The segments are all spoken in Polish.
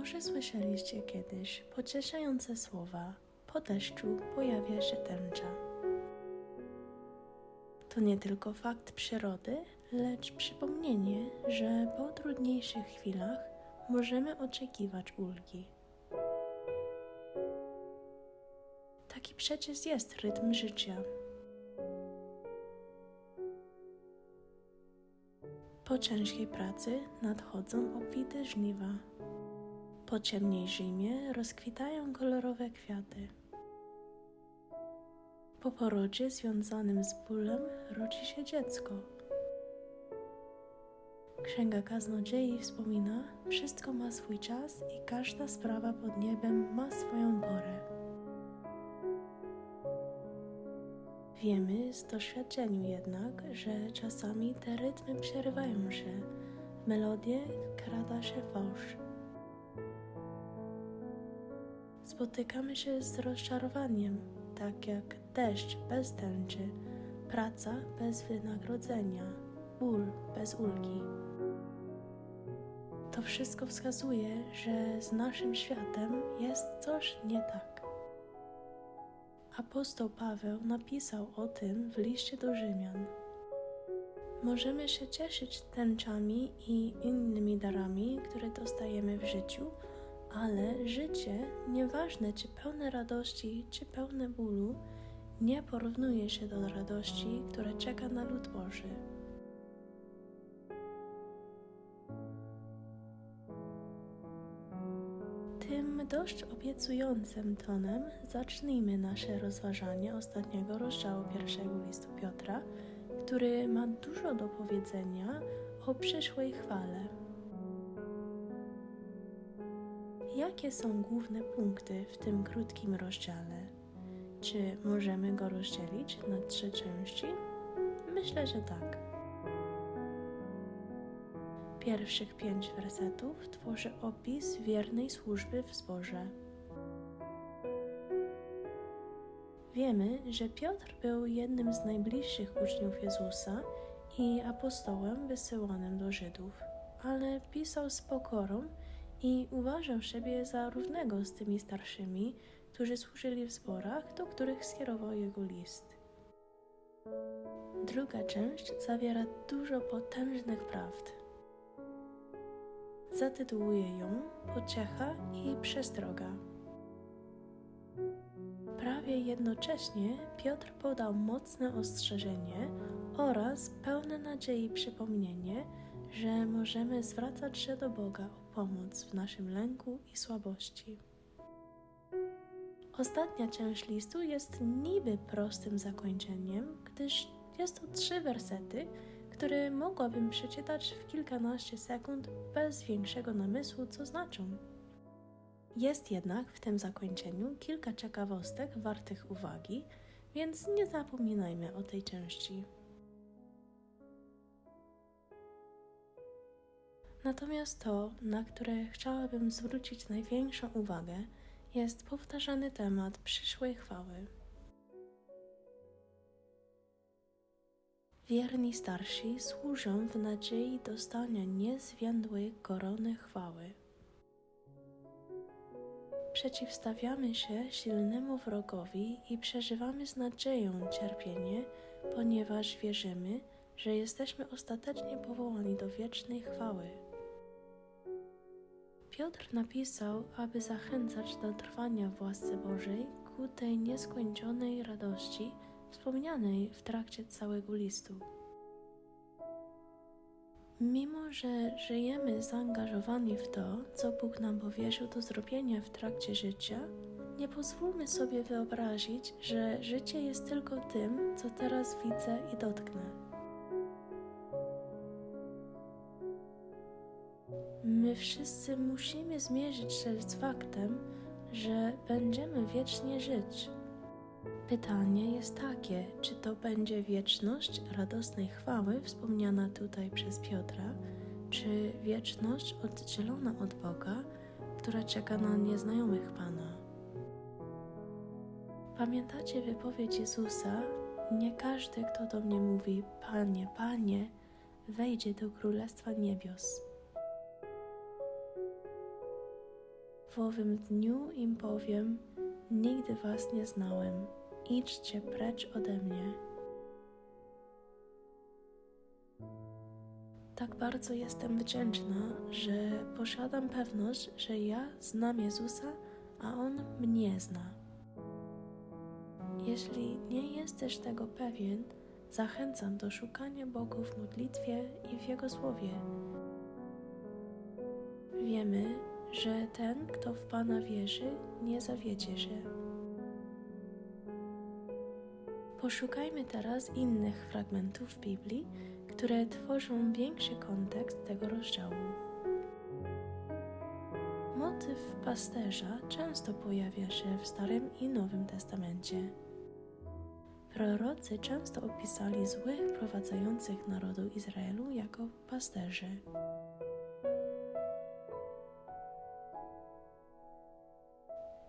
Może słyszeliście kiedyś pocieszające słowa: Po deszczu pojawia się tęcza. To nie tylko fakt przyrody, lecz przypomnienie, że po trudniejszych chwilach możemy oczekiwać ulgi. Taki przecież jest rytm życia. Po ciężkiej pracy nadchodzą obfite żniwa. Po ciemnej zimie rozkwitają kolorowe kwiaty. Po porodzie związanym z bólem rodzi się dziecko. Księga Kaznodziei wspomina, wszystko ma swój czas i każda sprawa pod niebem ma swoją porę. Wiemy z doświadczeniu jednak, że czasami te rytmy przerywają się, w melodię krada się fałsz. Spotykamy się z rozczarowaniem, tak jak deszcz bez tęczy, praca bez wynagrodzenia, ból bez ulgi. To wszystko wskazuje, że z naszym światem jest coś nie tak. Apostoł Paweł napisał o tym w liście do Rzymian. Możemy się cieszyć tęczami i innymi darami, które dostajemy w życiu, ale życie, nieważne czy pełne radości, czy pełne bólu, nie porównuje się do radości, która czeka na lud Boży. Tym dość obiecującym tonem zacznijmy nasze rozważanie ostatniego rozdziału pierwszego listu Piotra, który ma dużo do powiedzenia o przyszłej chwale. Jakie są główne punkty w tym krótkim rozdziale? Czy możemy go rozdzielić na trzy części? Myślę, że tak. Pierwszych pięć wersetów tworzy opis wiernej służby w zborze. Wiemy, że Piotr był jednym z najbliższych uczniów Jezusa i apostołem wysyłanym do Żydów, ale pisał z pokorą i uważał siebie za równego z tymi starszymi, którzy służyli w zborach, do których skierował jego list. Druga część zawiera dużo potężnych prawd. Zatytułuję ją Pociecha i przestroga. Prawie jednocześnie Piotr podał mocne ostrzeżenie oraz pełne nadziei przypomnienie, że możemy zwracać się do Boga o pomoc w naszym lęku i słabości. Ostatnia część listu jest niby prostym zakończeniem, gdyż jest to trzy wersety, które mogłabym przeczytać w kilkanaście sekund bez większego namysłu, co znaczą. Jest jednak w tym zakończeniu kilka ciekawostek wartych uwagi, więc nie zapominajmy o tej części. Natomiast to, na które chciałabym zwrócić największą uwagę, jest powtarzany temat przyszłej chwały. Wierni starsi służą w nadziei dostania niezwiędłej korony chwały. Przeciwstawiamy się silnemu wrogowi i przeżywamy z nadzieją cierpienie, ponieważ wierzymy, że jesteśmy ostatecznie powołani do wiecznej chwały. Piotr napisał, aby zachęcać do trwania w łasce Bożej ku tej nieskończonej radości wspomnianej w trakcie całego listu. Mimo, że żyjemy zaangażowani w to, co Bóg nam powierzył do zrobienia w trakcie życia, nie pozwólmy sobie wyobrazić, że życie jest tylko tym, co teraz widzę i dotknę. My wszyscy musimy zmierzyć się z faktem, że będziemy wiecznie żyć. Pytanie jest takie, czy to będzie wieczność radosnej chwały wspomniana tutaj przez Piotra, czy wieczność oddzielona od Boga, która czeka na nieznajomych Pana. Pamiętacie wypowiedź Jezusa? Nie każdy, kto do mnie mówi, Panie, Panie, wejdzie do Królestwa Niebios. W owym dniu im powiem: Nigdy was nie znałem, idźcie precz ode mnie. Tak bardzo jestem wdzięczna, że posiadam pewność, że ja znam Jezusa, a On mnie zna. Jeśli nie jesteś tego pewien, zachęcam do szukania Bogu w modlitwie i w Jego słowie. Wiemy, że ten, kto w Pana wierzy, nie zawiedzie się. Poszukajmy teraz innych fragmentów Biblii, które tworzą większy kontekst tego rozdziału. Motyw pasterza często pojawia się w Starym i Nowym Testamencie. Prorocy często opisali złych prowadzających narodu Izraelu jako pasterzy.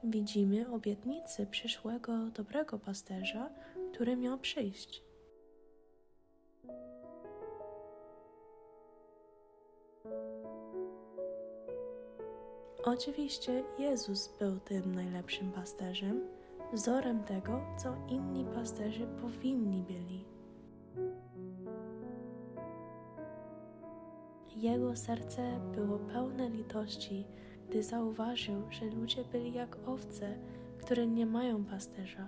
Widzimy obietnicy przyszłego dobrego pasterza, który miał przyjść. Oczywiście Jezus był tym najlepszym pasterzem, wzorem tego, co inni pasterze powinni byli. Jego serce było pełne litości, gdy zauważył, że ludzie byli jak owce, które nie mają pasterza.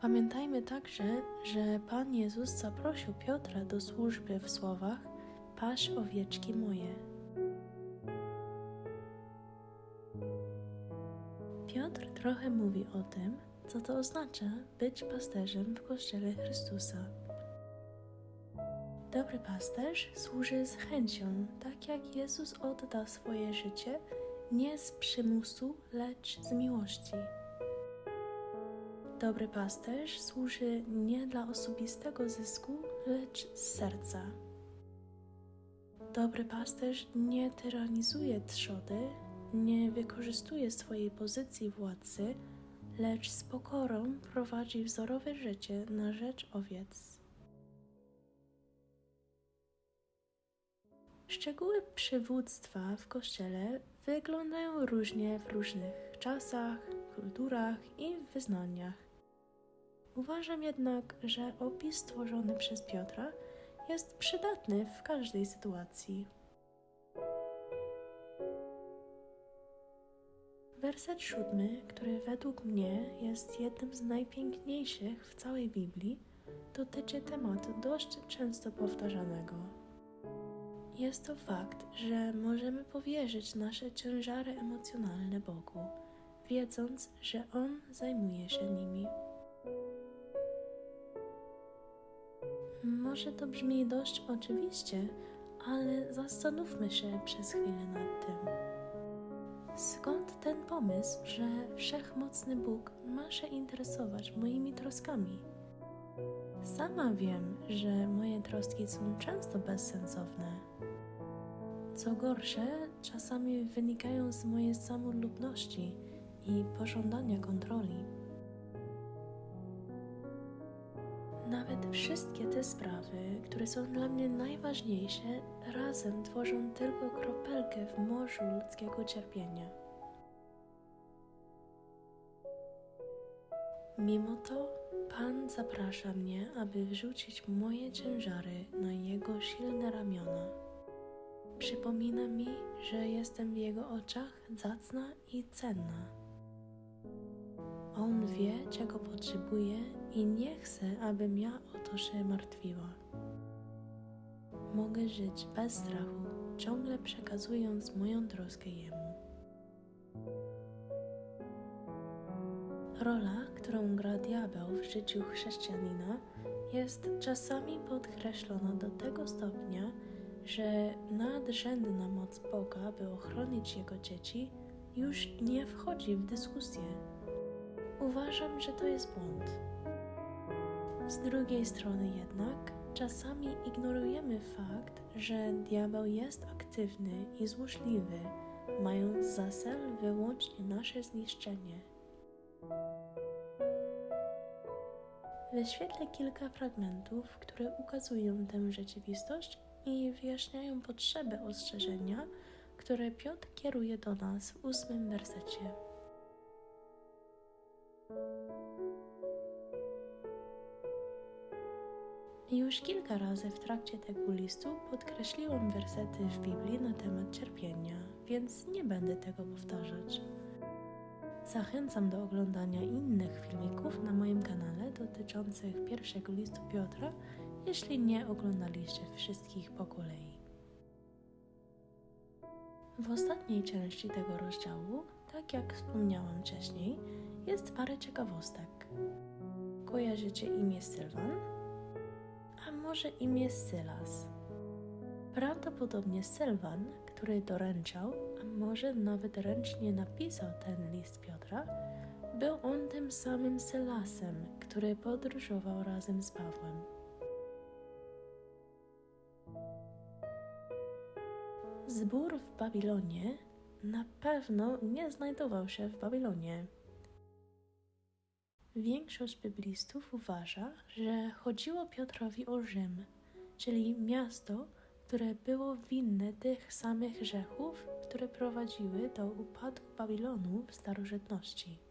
Pamiętajmy także, że Pan Jezus zaprosił Piotra do służby w słowach: Paś owieczki moje. Piotr trochę mówi o tym, co to oznacza być pasterzem w Kościele Chrystusa. Dobry pasterz służy z chęcią, tak jak Jezus odda swoje życie nie z przymusu, lecz z miłości. Dobry pasterz służy nie dla osobistego zysku, lecz z serca. Dobry pasterz nie tyranizuje trzody, nie wykorzystuje swojej pozycji władcy, lecz z pokorą prowadzi wzorowe życie na rzecz owiec. Szczegóły przywództwa w kościele wyglądają różnie w różnych czasach, kulturach i wyznaniach. Uważam jednak, że opis stworzony przez Piotra jest przydatny w każdej sytuacji. Werset siódmy, który według mnie jest jednym z najpiękniejszych w całej Biblii, dotyczy tematu dość często powtarzanego. Jest to fakt, że możemy powierzyć nasze ciężary emocjonalne Bogu, wiedząc, że On zajmuje się nimi. Może to brzmi dość oczywiście, ale zastanówmy się przez chwilę nad tym. Skąd ten pomysł, że wszechmocny Bóg ma się interesować moimi troskami? Sama wiem, że moje troski są często bezsensowne. Co gorsze, czasami wynikają z mojej samolubności i pożądania kontroli. Nawet wszystkie te sprawy, które są dla mnie najważniejsze, razem tworzą tylko kropelkę w morzu ludzkiego cierpienia. Mimo to Pan zaprasza mnie, aby wrzucić moje ciężary na Jego silne ramiona. Przypomina mi, że jestem w Jego oczach zacna i cenna. On wie, czego potrzebuję i nie chce, abym ja o to się martwiła. Mogę żyć bez strachu, ciągle przekazując moją troskę Jemu. Rola, którą gra diabeł w życiu chrześcijanina, jest czasami podkreślona do tego stopnia, że nadrzędna moc Boga, by ochronić Jego dzieci, już nie wchodzi w dyskusję. Uważam, że to jest błąd. Z drugiej strony jednak, czasami ignorujemy fakt, że diabeł jest aktywny i złośliwy, mając za cel wyłącznie nasze zniszczenie. Wyświetlę kilka fragmentów, które ukazują tę rzeczywistość i wyjaśniają potrzebę ostrzeżenia które Piotr kieruje do nas w ósmym wersecie. Już kilka razy w trakcie tego listu podkreśliłam wersety w Biblii na temat cierpienia, więc nie będę tego powtarzać. Zachęcam do oglądania innych filmików na moim kanale dotyczących pierwszego listu Piotra, jeśli nie oglądaliście wszystkich po kolei. W ostatniej części tego rozdziału, tak jak wspomniałam wcześniej, jest parę ciekawostek. Kojarzycie imię Sylwan? A może imię Sylas? Prawdopodobnie Sylwan, który doręczał, a może nawet ręcznie napisał ten list Piotra, był on tym samym Sylasem, który podróżował razem z Pawłem. Zbór w Babilonie na pewno nie znajdował się w Babilonie. Większość biblistów uważa, że chodziło Piotrowi o Rzym, czyli miasto, które było winne tych samych grzechów, które prowadziły do upadku Babilonu w starożytności.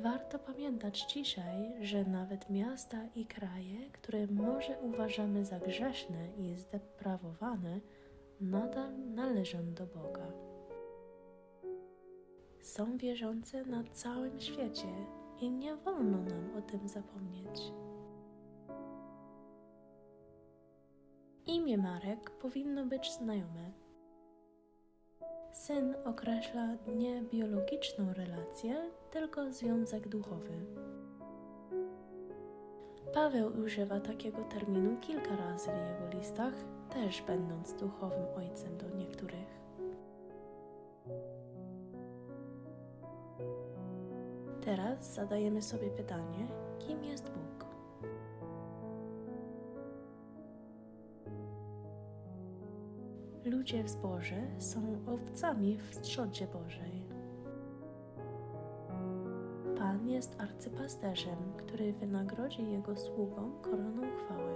Warto pamiętać dzisiaj, że nawet miasta i kraje, które może uważamy za grzeszne i zdeprawowane, nadal należą do Boga. Są wierzące na całym świecie i nie wolno nam o tym zapomnieć. Imię Marek powinno być znajome. Syn określa nie biologiczną relację, tylko związek duchowy. Paweł używa takiego terminu kilka razy w jego listach, też będąc duchowym ojcem do niektórych. Teraz zadajemy sobie pytanie, kim jest Bóg? Ludzie w zborze są owcami w strzodzie Bożej. Pan jest arcypasterzem, który wynagrodzi jego sługom koroną chwały.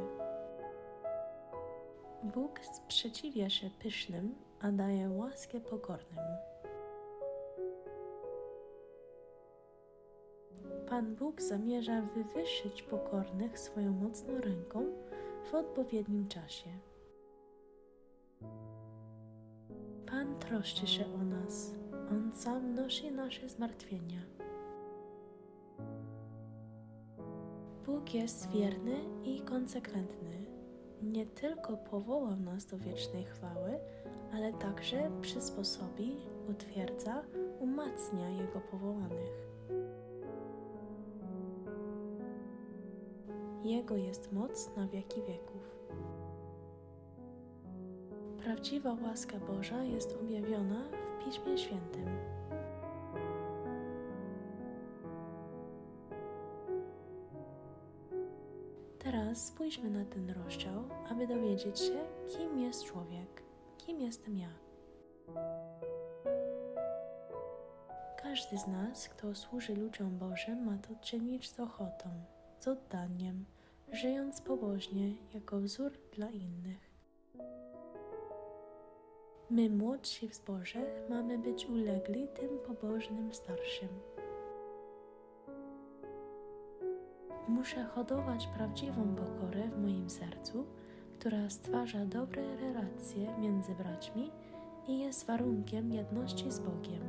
Bóg sprzeciwia się pysznym, a daje łaskę pokornym. Pan Bóg zamierza wywyższyć pokornych swoją mocną ręką w odpowiednim czasie. Pan troszczy się o nas, On sam nosi nasze zmartwienia. Bóg jest wierny i konsekwentny. Nie tylko powołał nas do wiecznej chwały, ale także przysposobi, utwierdza, umacnia Jego powołanych. Jego jest moc na wieki wieków. Prawdziwa łaska Boża jest objawiona w Piśmie Świętym. Teraz spójrzmy na ten rozdział, aby dowiedzieć się, kim jest człowiek, kim jestem ja. Każdy z nas, kto służy ludziom Bożym, ma to czynić z ochotą, z oddaniem, żyjąc pobożnie jako wzór dla innych. My, młodsi w zborze, mamy być ulegli tym pobożnym starszym. Muszę hodować prawdziwą pokorę w moim sercu, która stwarza dobre relacje między braćmi i jest warunkiem jedności z Bogiem.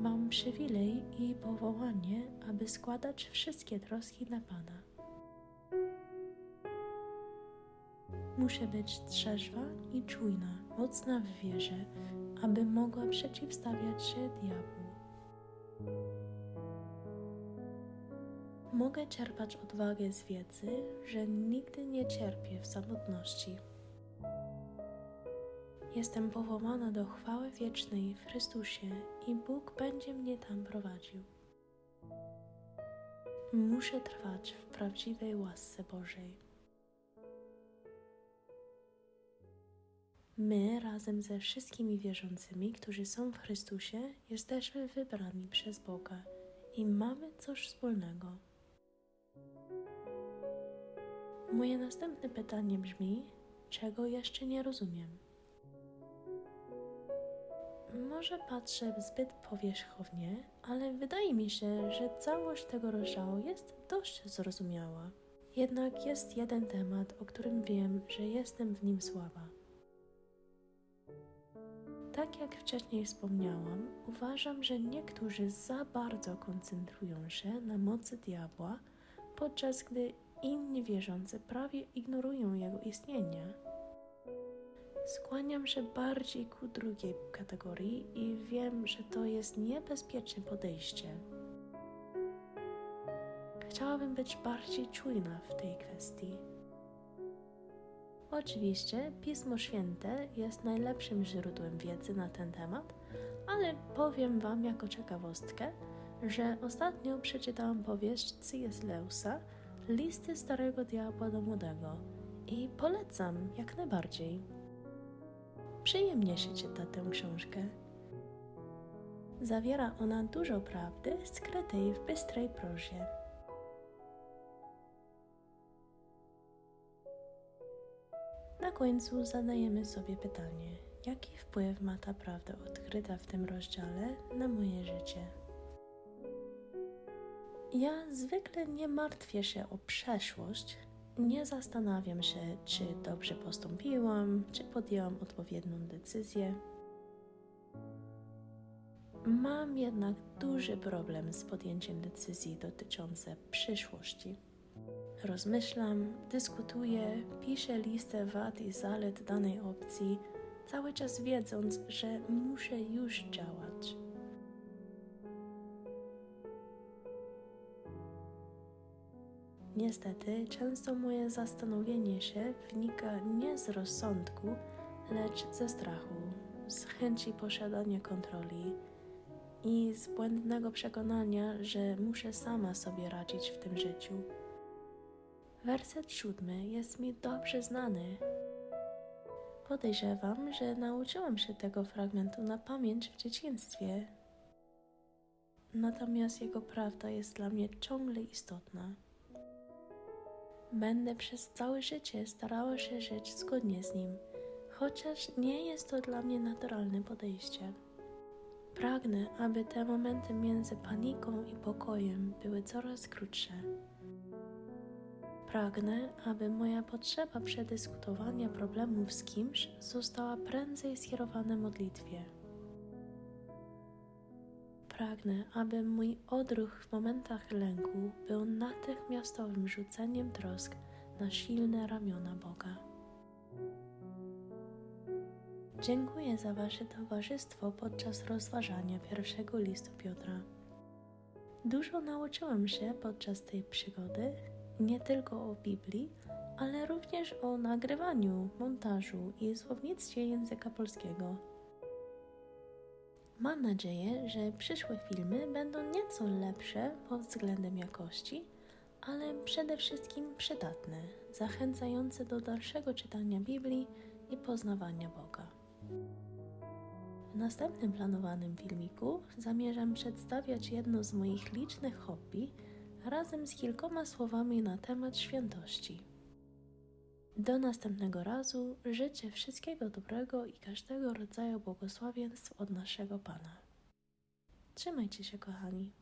Mam przywilej i powołanie, aby składać wszystkie troski na Pana. Muszę być trzeźwa i czujna, mocna w wierze, aby mogła przeciwstawiać się diabłu. Mogę czerpać odwagę z wiedzy, że nigdy nie cierpię w samotności. Jestem powołana do chwały wiecznej w Chrystusie i Bóg będzie mnie tam prowadził. Muszę trwać w prawdziwej łasce Bożej. My, razem ze wszystkimi wierzącymi, którzy są w Chrystusie, jesteśmy wybrani przez Boga i mamy coś wspólnego. Moje następne pytanie brzmi: czego jeszcze nie rozumiem? Może patrzę zbyt powierzchownie, ale wydaje mi się, że całość tego rozdziału jest dość zrozumiała. Jednak jest jeden temat, o którym wiem, że jestem w nim słaba. Tak jak wcześniej wspomniałam, uważam, że niektórzy za bardzo koncentrują się na mocy diabła, podczas gdy inni wierzący prawie ignorują jego istnienie. Skłaniam się bardziej ku drugiej kategorii i wiem, że to jest niebezpieczne podejście. Chciałabym być bardziej czujna w tej kwestii. Oczywiście Pismo Święte jest najlepszym źródłem wiedzy na ten temat, ale powiem Wam jako ciekawostkę, że ostatnio przeczytałam powieść C.S. Lewisa Listy Starego Diabła do Młodego i polecam jak najbardziej. Przyjemnie się czyta tę książkę. Zawiera ona dużo prawdy skrytej w bystrej prozie. Końcu zadajemy sobie pytanie, jaki wpływ ma ta prawda odkryta w tym rozdziale na moje życie? Ja zwykle nie martwię się o przeszłość, nie zastanawiam się, czy dobrze postąpiłam, czy podjęłam odpowiednią decyzję. Mam jednak duży problem z podjęciem decyzji dotyczące przyszłości. Rozmyślam, dyskutuję, piszę listę wad i zalet danej opcji, cały czas wiedząc, że muszę już działać. Niestety, często moje zastanowienie się wynika nie z rozsądku, lecz ze strachu, z chęci posiadania kontroli i z błędnego przekonania, że muszę sama sobie radzić w tym życiu. Werset siódmy jest mi dobrze znany. Podejrzewam, że nauczyłam się tego fragmentu na pamięć w dzieciństwie. Natomiast jego prawda jest dla mnie ciągle istotna. Będę przez całe życie starała się żyć zgodnie z nim, chociaż nie jest to dla mnie naturalne podejście. Pragnę, aby te momenty między paniką i pokojem były coraz krótsze. Pragnę, aby moja potrzeba przedyskutowania problemów z kimś została prędzej skierowana modlitwie. Pragnę, aby mój odruch w momentach lęku był natychmiastowym rzuceniem trosk na silne ramiona Boga. Dziękuję za Wasze towarzystwo podczas rozważania pierwszego listu Piotra. Dużo nauczyłam się podczas tej przygody, nie tylko o Biblii, ale również o nagrywaniu, montażu i słownictwie języka polskiego. Mam nadzieję, że przyszłe filmy będą nieco lepsze pod względem jakości, ale przede wszystkim przydatne, zachęcające do dalszego czytania Biblii i poznawania Boga. W następnym planowanym filmiku zamierzam przedstawiać jedno z moich licznych hobby razem z kilkoma słowami na temat świętości. Do następnego razu życzę wszystkiego dobrego i każdego rodzaju błogosławieństw od naszego Pana. Trzymajcie się, kochani.